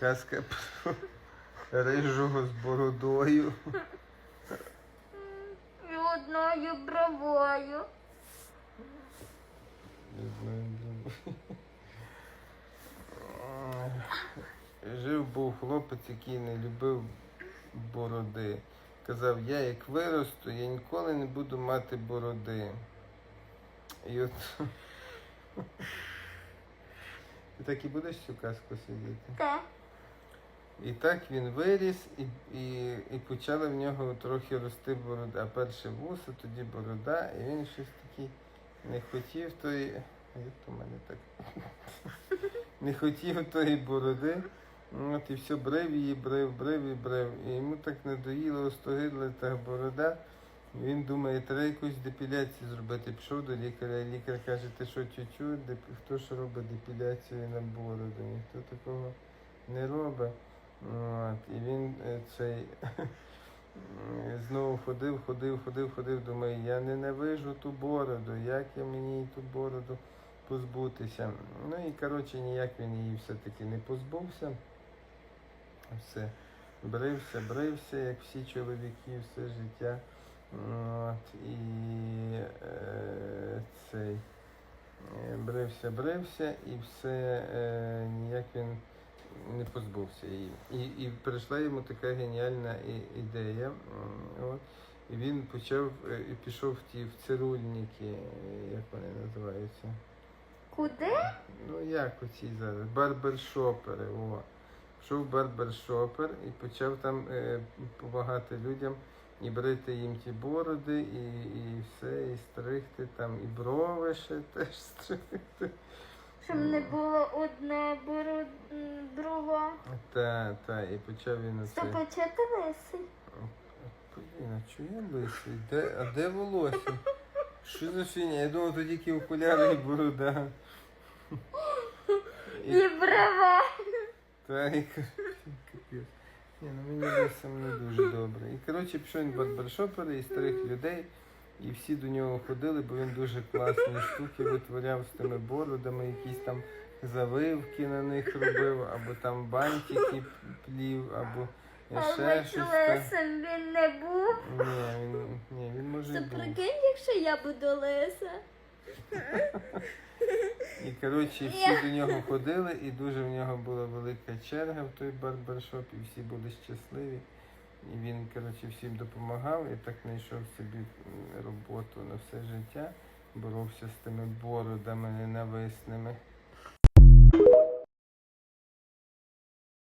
Казка про рижого з бородою. І одною бровою. Жив був хлопець, який не любив бороди. Казав, я як виросту, я ніколи не буду мати бороди. І от. Ти так і будеш цю казку сидіти? Те. І так він виріс, і, і, і почала в нього трохи рости борода. А перше вуса, тоді борода, і він щось такий не хотів тої. А Як то в мене так? Не хотів тої бороди. Ну, От і все брив її, брив, брив і брив. І йому так надоїло, остогидла та борода. Він думає, треба якусь депіляцію зробити. Пішов до лікаря, лікар каже, ти що тютю, хто ж робить депіляцію на бороду? Ніхто такого не робить. От, і він е, цей знову ходив, ходив, ходив, ходив, думає, я ненавижу ту бороду, як я мені ту бороду позбутися. Ну і коротше ніяк він її все-таки не позбувся. Все. Брився, брився, як всі чоловіки, все життя. От, і е, цей е, брився, брився, і все е, ніяк він не позбувся її. І, і прийшла йому така геніальна і- ідея. От, і він почав е, і пішов в ті в цирульники, е, як вони називаються. Куди? Ну як оці зараз? Барбершопери. О. Пішов барбершопер і почав там е, допомагати людям і брити їм ті бороди, і, і все, і стригти там, і брови ще теж стригти. Щоб не було одна боро... брова. Та, та, і почав він оце. Стопочати лисий. Блін, а чого я лисий? Де, а де волосся? Що за фігня? Я думав, то тільки окуляри і борода. І- І брова. Та і капець. Ні, ну мені лисим не дуже добре. І коротше пішов він в барбершопер і старих людей, і всі до нього ходили, бо він дуже класні штуки витворяв з тими бородами, якісь там завивки на них робив, або там бантики плів, або ще Але щось. там. лисим він не був. Ні, він, ні, він може і був. прикинь, якщо я буду лиса. І коротше всі до нього ходили, і дуже в нього була велика черга в той барбершоп, і всі були щасливі. І він, коротше, всім допомагав і так знайшов собі роботу на все життя, боровся з тими бородами ненависними.